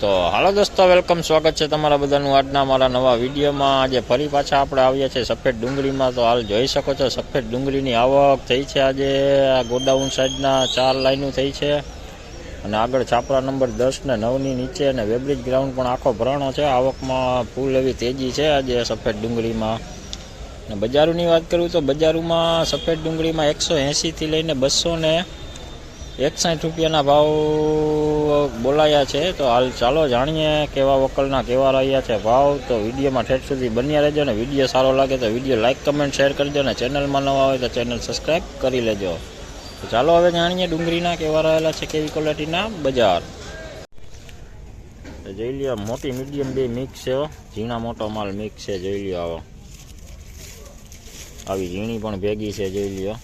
તો હાલો દોસ્તો, વેલકમ, સ્વાગત છે તમારા બધાનું આજના મારા નવા વિડીયોમાં. આજે ફરી પાછા આપણે આવ્યા છે સફેદ ડુંગળીમાં. તો હાલ જોઈ શકો છો સફેદ ડુંગળીની આવક થઈ છે આજે. આ ગોડાઉન સાઈડના ચાર લાઈનો થઈ છે. અને આગળ છાપરા નંબર દસ ને નવની નીચે અને વેબ્રિજ ગ્રાઉન્ડ પણ આખો ભરાણો છે. આવકમાં ફૂલ એવી તેજી છે આજે સફેદ ડુંગળીમાં. અને બજારોની વાત કરું તો બજારોમાં સફેદ ડુંગળીમાં એકસો એંશીથી લઈને બસો ને એકસાઠ રૂપિયાના ભાવ બોલાયા છે, તો હાલ ચાલો જાણીએ કેવા વકલના કેવા રહ્યા છે ભાવ. તો વિડીયોમાં ઠેઠ સુધી બન્યા રહેજો ને વીડિયો સારો લાગે તો વીડિયો લાઇક કમેન્ટ, શેર કરજો ને ચેનલમાં નવા હોય તો ચેનલ સબસ્ક્રાઈબ કરી લેજો. તો ચાલો હવે જાણીએ ડુંગળીના કેવા રહેલા છે, કેવી ક્વોલિટીના બજાર. જોઈ લ્યો, મોટી, મીડિયમ બે મિક્સ છે ઝીણા મોટો માલ મિક્સ છે, જોઈ લ્યો આવો. આવી ઝીણી પણ ભેગી છે, જોઈ લ્યો.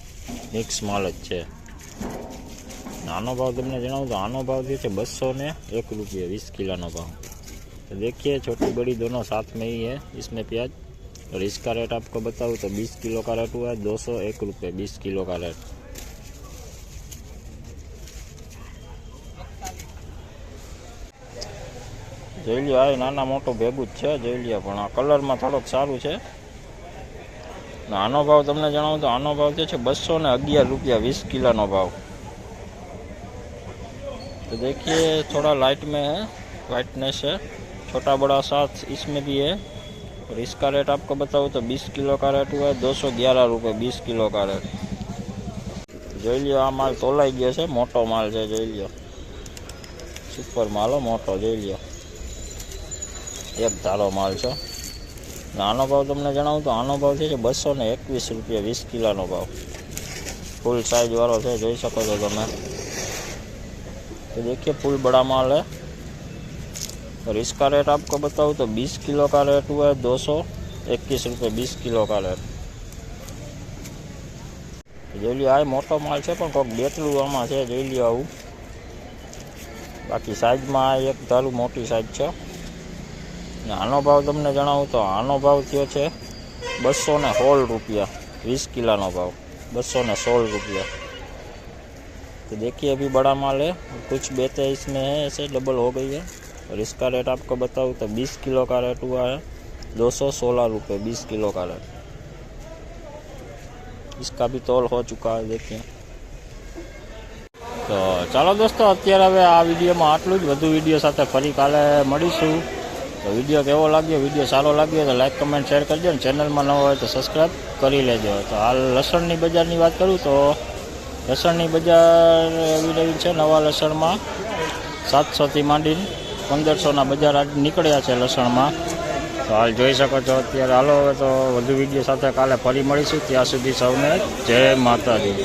મિક્સ માલ જ છે. આનો ભાવ તમને જણાવું તો આનો ભાવ જે છે બસો ને એક रुपये बीस किलो નો भाव तो देखिए छोटी बड़ी दोनों साथ में ही है इसमें प्याज और इसका रेट आपको बताऊँ तो बीस किलो का रेट हुआ है दो सौ एक रुपये बीस किलो का रेट જોઈ લ્યો આ નાના મોટું ભેગું જ છે જોઈ લ્યો પણ આ કલરમાં થોડોક સારું છે ને આનો ભાવ તમને જણાવું તો આનો ભાવ જે છે બસો ને અગિયાર રૂપિયા વીસ કિલોનો ભાવ तो देखिए थोड़ा लाइट में है वाइटनेस है छोटा बड़ा साथ इसमें भी है और इसका रेट आपको बताऊँ तो 20 किलो का रेट हुआ है दो सौ ग्यारह रुपये बीस किलो का रेट જોઈ લ્યો આ માલ તોલાઈ ગયો છે મોટો માલ છે જોઈ લ્યો સુપર માલ હો મોટો જોઈ લ્યો એક ધારો માલ છે ને આનો ભાવ તમને જણાવું તો આનો ભાવ છે બસો ને એકવીસ રૂપિયા વીસ કિલોનો ભાવ ફૂલ સાઇઝ વાળો છે જોઈ શકો છો તમે तो देखिए फुल बड़ा माल है और इसका रेट आपको बताऊँ तो 20 किलो का रेट हुआ है दो सौ इक्कीस रुपये बीस किलो का रेट જોઈ લ્યો આ મોટો માલ છે પણ કોઈક બેટલું આમાં છે જોઈ લ્યો આવું બાકી સાઈઝમાં આ એક ધારું મોટી સાઈઝ છે ને આનો ભાવ તમને જણાવું તો આનો ભાવ થયો છે બસો ને સોળ રૂપિયા વીસ કિલોનો ભાવ બસો ને સોળ રૂપિયા तो देखिए अभी बड़ा माल है कुछ बेते इसमें है ऐसे डबल हो गई है और इसका रेट आपको बताऊँ तो 20 किलो का रेट हुआ है दो सौ सोलह रुपये बीस किलो का रेट इसका भी तोल हो चुका है देखिए તો ચાલો દોસ્તો અત્યારે હવે આ વિડીયોમાં આટલું જ વધુ વિડીયો સાથે ફરી કાલે મળીશું તો વિડીયો કેવો લાગ્યો વિડીયો સારો લાગ્યો તો લાઈક કમેન્ટ શેર કરજો ને ચેનલમાં નવો હોય તો સબસ્ક્રાઈબ કરી લેજો તો હાલ લસણની બજારની વાત કરું તો લસણની બજાર આવી રહી છે, નવા લસણમાં. સાતસોથી માંડીને પંદરસોના બજાર આજ નીકળ્યા છે લસણમાં. તો હાલ જોઈ શકો છો અત્યારે હાલો, હવે તો વધુ વીડિયો સાથે કાલે ફરી મળીશું. ત્યાં સુધી સૌને જય માતાજી.